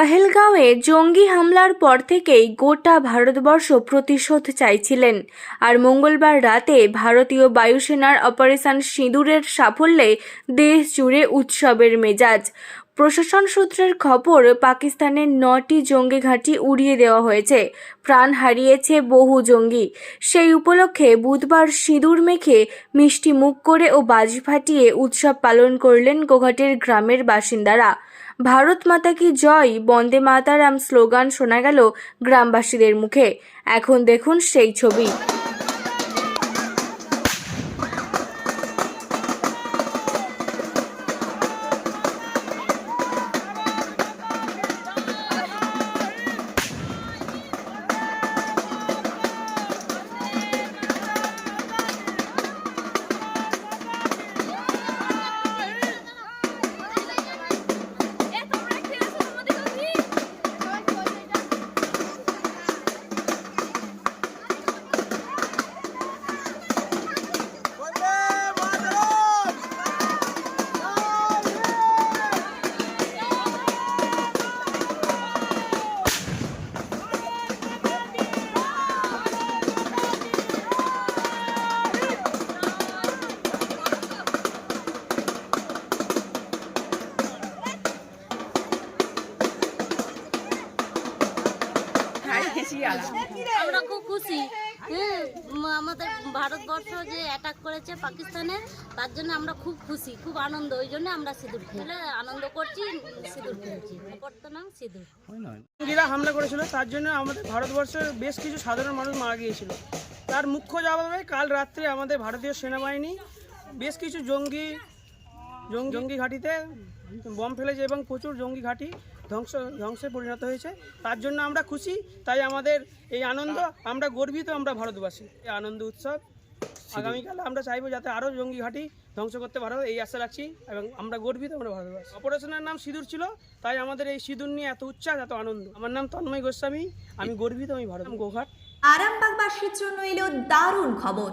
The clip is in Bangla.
পহেলগাঁওয়ে জঙ্গি হামলার পর থেকেই গোটা ভারতবর্ষ প্রতিশোধ চাইছিলেন। আর মঙ্গলবার রাতে ভারতীয় বায়ুসেনার অপারেশন সিঁদুরের সাফল্যে দেশ জুড়ে উৎসবের মেজাজ। প্রশাসন সূত্রের খবর, পাকিস্তানের নটি জঙ্গি ঘাঁটি উড়িয়ে দেওয়া হয়েছে। প্রাণ হারিয়েছে বহু জঙ্গি। সেই উপলক্ষে বুধবার সিঁদুর মেখে মিষ্টি মুখ করে ও বাজি ফাটিয়ে উৎসব পালন করলেন গোঘাটের গ্রামের বাসিন্দারা। ভারত মাতা কি জয়? বন্দে মাতারাম স্লোগান শোনা গেল গ্রামবাসীদের মুখে। এখন দেখুন সেই ছবি। আমরা খুব খুশি। হ্যাঁ আমাদের ভারতবর্ষ যে অ্যাটাক করেছে পাকিস্তানে তার জন্য আমরা খুব খুশি খুব আনন্দ। ওই জন্য আমরা সিঁদুর খেলে আনন্দ করছি সিঁদুর খেলছি বর্তমান সিঁদুর। জঙ্গিরা হামলা করেছিল তার জন্য আমাদের ভারতবর্ষের বেশ কিছু সাধারণ মানুষ মারা গিয়েছিল। তার মুখ্য জবাবে কাল রাত্রে আমাদের ভারতীয় সেনাবাহিনী বেশ কিছু জঙ্গি জঙ্গি জঙ্গি ঘাঁটিতে বম ফেলেছে এবং প্রচুর জঙ্গি ঘাঁটি ধ্বংস ধ্বংসে পরিণত হয়েছে। তার জন্য আমরা খুশি তাই আমাদের এই আনন্দ আমরা গর্বিত আমরা ভারতবাসী। এই আনন্দ উৎসব আগামীকাল আমরা চাইব যাতে আরও জঙ্গি ঘাঁটি ধ্বংস করতে পারো এই আশা রাখছি এবং আমরা গর্বিত আমরা ভারতবাসী। অপারেশনের নাম সিঁদুর ছিল তাই আমাদের এই সিঁদুর নিয়ে এত উচ্ছ্বাস এত আনন্দ। আমার নাম তন্ময় গোস্বামী আমি গর্বিত আমি ভারত গোঘাট আরামবাগবাসীর জন্য এলো দারুণ খবর।